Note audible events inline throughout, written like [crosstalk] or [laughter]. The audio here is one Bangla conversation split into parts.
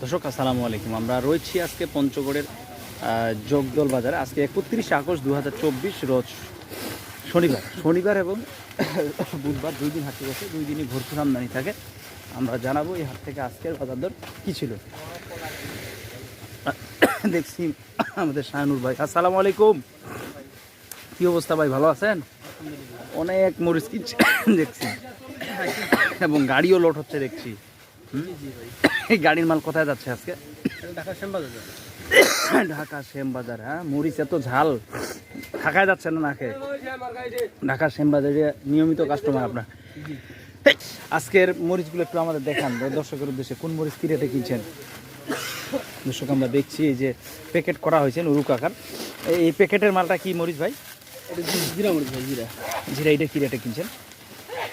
দর্শক আসসালামু আলাইকুম। আমরা রয়েছি আজকে পঞ্চগড়ের আহ, জগদল বাজারে। আজকে একত্রিশে আগস্ট দু হাজার চব্বিশ রোজ শনিবার। শনিবার এবং [coughs] বুধবার দুই দিন হাটে গেছে দুই দিনই ভরপুর আমদানি থাকে। আমরা জানাব এই হাট থেকে আজকের বাজার দর কী ছিল। [coughs] দেখছি আমাদের শাহানুর ভাই। আসসালামু আলাইকুম। কি অবস্থা ভাই ভালো আছেন? অনেক মরিচ কিনছে [coughs] দেখছি। এবং গাড়িও লোড হচ্ছে দেখছি? এই গাড়ির মাল কোথায় যাচ্ছে আজকে? ঢাকা শ্যামবাজার ঢাকা শ্যামবাজার হ্যাঁ? মরিচ এত ঝাল। খাখায় যাচ্ছে না না খেয়ে? ঢাকা শ্যামবাজারে নিয়মিত কাস্টমার আপনার। আজকের মরিচগুলো একটু আমাদের দেখান দর্শকের উদ্দেশ্যে। কোন মরিচ কি রেটে কিনছেন? দর্শক আমরা দেখছি এই যে প্যাকেট করা হয়েছে নুরুক আকার এই- প্যাকেটের মালটা কি মরিচ ভাই? জিরা মরিচ ভাই জিরা। জিরা এটা কি রেটে কিনছেন?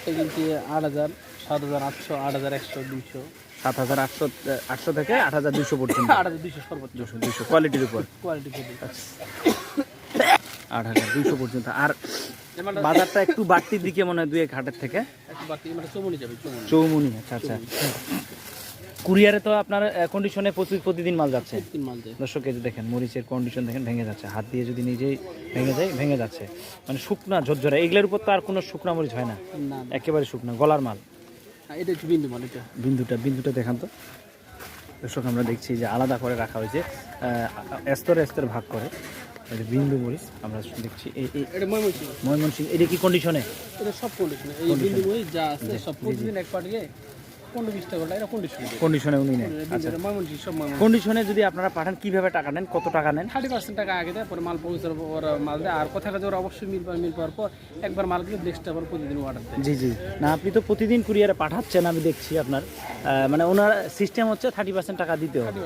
এটা কিন্তু আট হাজার সাত হাজার আটশো আট হাজার একশো দুইশো। সাত হাজার আটশো আটশো থেকে আট হাজার দুশো পর্যন্ত। আট হাজার দুইশো সর্বোচ্চ। দুশো দুশো। কোয়ালিটির উপর। আট হাজার দুশো পর্যন্ত। আর বাজারটা একটু বাড়তির দিকে মনে হয় দুই এক হাটের থেকে। মানে চমনি যাবে চৌমুনি। আচ্ছা আচ্ছা। কুরিয়ারে তো আপনার কন্ডিশনে প্রতি প্রতিদিন মাল যাচ্ছে। দেয় দর্শক যে দেখেন মরিচের কন্ডিশন দেখেন ভেঙে যাচ্ছে। হাত দিয়ে যদি নিজেই ভেঙে যায় ভেঙে যাচ্ছে। মানে শুকনা ঝরঝরা। এগুলোর উপর তো আর কোনো শুকনা মরিচ হয় না। একেবারে শুকনা গলার মাল। এটা একটু বিন্দু মাল এটা। বিন্দুটা বিন্দুটা দেখান তো। দর্শক আমরা দেখছি যে আলাদা করে রাখা হয়েছে স্তরে স্তরে ভাগ করে। বিন্দু মরিচ আমরা দেখছি এটা ময়মনসিং এটা কি কন্ডিশনে এটা সব কন্ডিশনে এই বিন্দু মরিচ যা আছে সব প্রতিদিন এক পাটিয়ে পনেরো বিশ টাকা এটা কন্ডিশনে কন্ডিশনে উনি নেন। আচ্ছা। ময়মনসিং সব ময়মনসিং কন্ডিশনে যদি আপনারা পাঠান কীভাবে টাকা নেন? কত টাকা নেন? থার্টি পার্সেন্ট টাকা আগে দেয় পরে মাল পৌঁছার পর মাল দেয়। আর কথা কাজে ওরা অবশ্যই মিল পায় মিল পাওয়ার পর একবার মাল দিলে নেক্সট আবার প্রতিদিন অর্ডার দেয়। জি জি। না আপনি তো প্রতিদিন কুরিয়ারে পাঠাচ্ছেন আমি দেখছি আপনার। মানে ওনার সিস্টেম হচ্ছে থার্টি পার্সেন্ট টাকা দিতে হবে।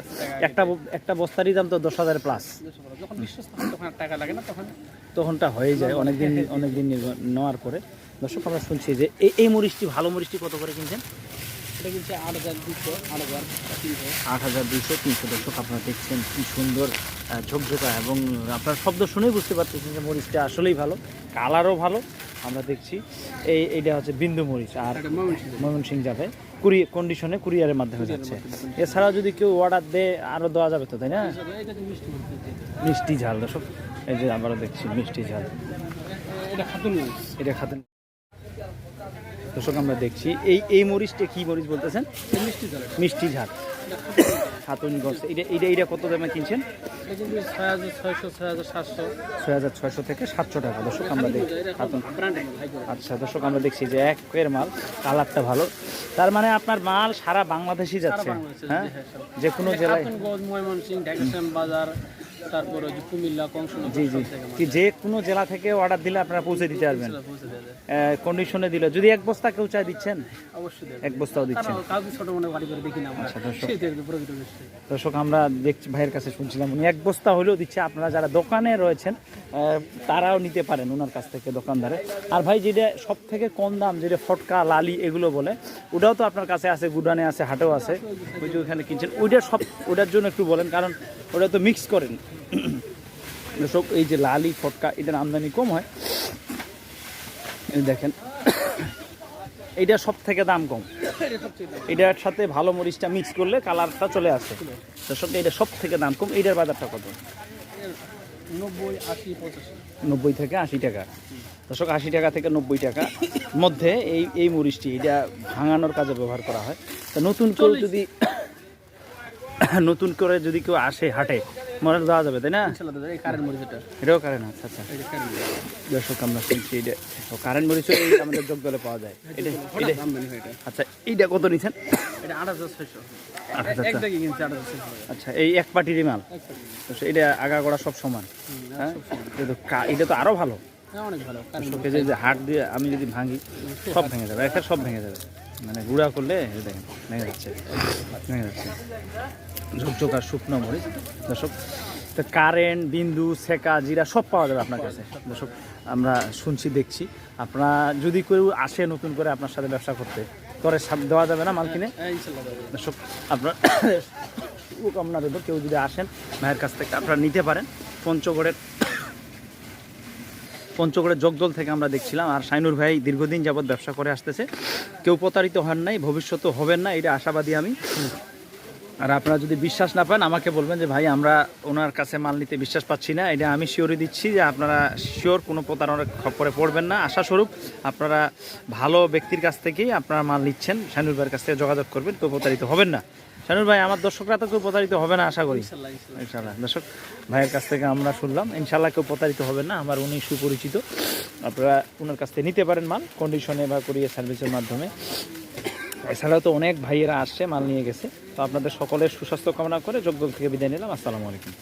একটা একটা বস্তারই দাম তো দশ হাজার প্লাস যখন বিশ্বস্ত তখন টাকা লাগে না তখন তখনটা হয়ে যায় অনেকদিন [laughs] অনেকদিন নেওয়ার পরে। দর্শক আমরা শুনছি যে এই এই মরিচটি ভালো মরিচটি কত করে কিনছেন? এটা আট হাজার দুশো আট হাজার তিনশো। আট হাজার দুইশো তিনশো দর্শক আপনারা দেখছেন কি সুন্দর ঝকঝকা এবং আপনার শব্দ শুনেই বুঝতে পারতেছেন যে মরিচটা আসলেই ভালো কালারও ভালো। আমরা দেখছি এই এইটা হচ্ছে বিন্দু মরিচ আর ময়মনসিং যাবে কন্ডিশনে কুরিয়ারের মাধ্যমে যাচ্ছে। এছাড়াও যদি কেউ অর্ডার দেয় আরও দেওয়া যাবে তো তাই না? মিষ্টি ঝাল দর্শক। এই যে আবারও দেখছি মিষ্টি ঝাল। এটা খাতুন এটা খাতেন দর্শক আমরা দেখছি। এই এই মরিচটা কি মরিচ বলতেছেন? মিষ্টি ঝাল ঝাল। এটা এটা এটা কত দামে কিনছেন? ছয় হাজার ছয়শো ছয় হাজার সাতশো। ছয় হাজার ছয়শো থেকে সাতশো টাকা। দর্শক আমরা দেখি। কোয়ালিটি। আচ্ছা দর্শক আমরা দেখছি যে এক পের মাল কালারটা ভালো। তার মানে আপনার মাল সারা বাংলাদেশই যাচ্ছে। হ্যাঁ? হ্যাঁ, যে কোনো জেলায়। বাজার তারপরে ওই যে কুমিল্লা কংসনগর জি জি। কি যে কোনো জেলা থেকে অর্ডার দিলে আপনারা পৌঁছে দিতে পারবেন। পৌঁছে দেওয়া যায়। কন্ডিশনে দিলে। যদি এক বস্তা কেউ চাই দিচ্ছেন? অবশ্যই এক বস্তাও দিচ্ছেন। কারণ কাউকে ছোট মনে বাড়ি করে দেখি না আমরা। আচ্ছা, দর্শক। প্রকৃত আমরা দেখছি ভাইয়ের কাছে শুনছিলাম উনি এক বস্তা হলেও দিচ্ছে। আপনারা যারা দোকানে রয়েছেন আহ, তারাও নিতে পারেন ওনার কাছ থেকে দোকানদারে। আর ভাই যেটা সব থেকে কম দাম যেটা ফটকা লালি এগুলো বলে ওটাও তো আপনার কাছে আছে গুডানে আছে হাটেও আছে। ওই যে ওখানে কিনছেন ওইটা সব ওটার জন্য একটু বলেন কারণ ওটা তো মিক্স করেন। [clears throat] দর্শক এই যে লালি ফটকা এটার আমদানি কম হয়। দেখেন [clears throat] এইটা সব থেকে দাম কম। এটা এটার সাথে ভালো মরিচটা মিক্স করলে কালারটা চলে আসে। দর্শক এটা সব থেকে দাম কম। এইটার বাজারটা কত? নব্বই থেকে আশি টাকা। দর্শক আশি টাকা থেকে নব্বই টাকা মধ্যে এই এই মরিচটি এটা ভাঙানোর কাজে ব্যবহার করা হয়। তা নতুন কেউ যদি [clears throat] নতুন করে যদি কেউ আসে হাটে মনে দেওয়া যাবে তাই না? মরিচ এটাও কারেন্ট আচ্ছা আচ্ছা। মরিচ। দর্শক আমরা শুনছি এটা কারেন্ট মরিচও এই আমাদের যোগদলে পাওয়া যায়। এটা এটা। আচ্ছা এইটা কত নিছেন? এটা আট হাজার ছয়শো। আচ্ছা এই এক পাটিরই মাল। এটা আগাগোড়া সব সমান। হ্যাঁ? এটা তো কা- এটা তো আরও ভালো। হ্যাঁ অনেক ভালো। হাট দিয়ে আমি যদি ভাঙি সব ভেঙে যাবে একটা সব ভেঙে যাবে। মানে গুঁড়া করলে দেখেন ভেঙে যাচ্ছে ভেঙে যাচ্ছে। ঝকঝক আর শুকনো মরিচ। দর্শক তো কারেন্ট বিন্দু সেকা জিরা সব পাওয়া যাবে আপনার কাছে। দর্শক আমরা শুনছি দেখছি। আপনারা যদি কেউ আসে নতুন করে আপনার সাথে ব্যবসা করতে সাথ দেওয়া যাবে না মাল কিনে? হ্যাঁ ইনশাল্লাহ দর্শক আপনার [coughs] শুভকামনা দেবো। কেউ যদি আসেন ভাইয়ের কাছ থেকে আপনারা নিতে পারেন। পঞ্চগড়ের পঞ্চগড়ের জগদল থেকে আমরা দেখছিলাম। আর সাইনুর ভাই দীর্ঘদিন যাবৎ ব্যবসা করে আসতেছে। কেউ প্রতারিত হন নাই, ভবিষ্যতেও হবেন না, এটা আশাবাদী আমি। আর আপনারা যদি বিশ্বাস না পান আমাকে বলবেন যে ভাই আমরা ওনার কাছে মাল নিতে বিশ্বাস পাচ্ছি না। এটা আমি শিওরই দিচ্ছি যে আপনারা শিওর কোনো প্রতারণার খপ্পরে পড়বেন না। আশাস্বরূপ আপনারা ভালো ব্যক্তির কাছ থেকেই আপনারা মাল নিচ্ছেন। শানুর ভাইয়ের কাছ থেকে যোগাযোগ করবেন কেউ প্রতারিত হবেন না। শানুর ভাই আমার দর্শকরা তো কেউ প্রতারিত হবে না আশা করি। ইনশাল্লাহ দর্শক ভাইয়ের কাছ থেকে আমরা শুনলাম ইনশাল্লাহ কেউ প্রতারিত হবেন না। আমার উনি সুপরিচিত। আপনারা ওনার কাছ থেকে নিতে পারেন মাল কন্ডিশনে বা করিয়ে সার্ভিসের মাধ্যমে। এছাড়াও তো অনেক ভাইয়েরা আসছে, মাল নিয়ে গেছে। তো আপনাদের সকলের সুস্বাস্থ্য কামনা করে যোগ্য থেকে বিদায় নিলাম। আসসালামু আলাইকুম।